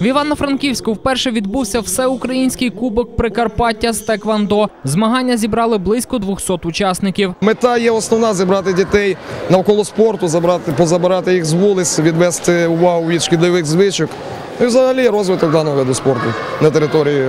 В Івано-Франківську вперше відбувся всеукраїнський кубок Прикарпаття з Теквандо. Змагання зібрали близько 200 учасників. Мета є основна зібрати дітей навколо спорту, забрати, позабирати їх з вулиць, відвести увагу від шкідливих звичок. І взагалі розвиток даного виду спорту на території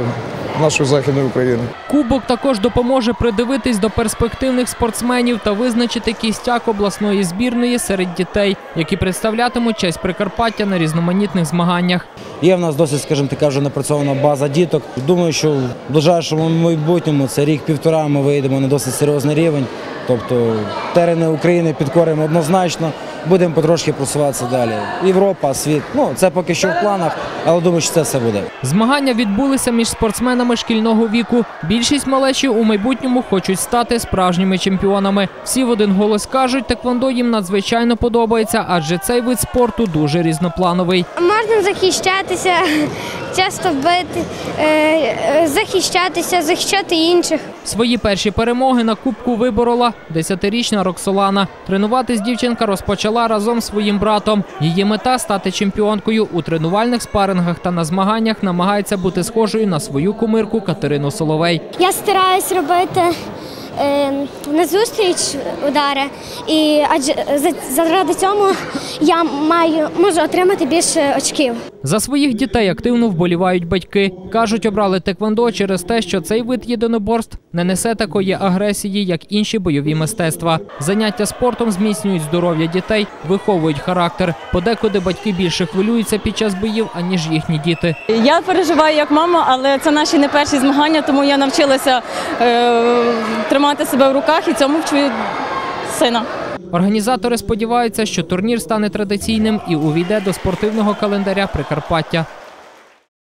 нашої західної України. Кубок також допоможе придивитись до перспективних спортсменів та визначити кістяк обласної збірної серед дітей, які представлятимуть честь Прикарпаття на різноманітних змаганнях. Є в нас досить, скажімо, така вже напрацьована база діток. Думаю, що в ближайшому майбутньому це рік-півтора ми вийдемо на досить серйозний рівень. Тобто терени України підкоримо однозначно, будемо потрошки просуватися далі. Європа, світ. Ну це поки що в планах, але думаю, що це все буде. Змагання відбулися між спортсменами шкільного віку. Більшість малечі у майбутньому хочуть стати справжніми чемпіонами. Всі в один голос кажуть, теквондо їм надзвичайно подобається, адже цей вид спорту дуже різноплановий. Можна захищатися, часто бити, е, е, захищатися, захищати інших. Свої перші перемоги на кубку виборола 10-річна Роксолана. Тренуватись дівчинка розпочала разом з своїм братом. Її мета стати чемпіонкою у тренувальних спарингах та на змаганнях намагається бути схожою на свою кумирку Катерину Соловей. Я стараюсь робити назустріч удари, і адже за- заради цього я маю можу отримати більше очків. За своїх дітей активно вболівають батьки. Кажуть, обрали теквондо через те, що цей вид єдиноборств не несе такої агресії, як інші бойові мистецтва. Заняття спортом зміцнюють здоров'я дітей, виховують характер. Подекуди батьки більше хвилюються під час боїв, аніж їхні діти. Я переживаю як мама, але це наші не перші змагання, тому я навчилася е, тримати себе в руках і цьому вчу сина. Організатори сподіваються, що турнір стане традиційним і увійде до спортивного календаря Прикарпаття.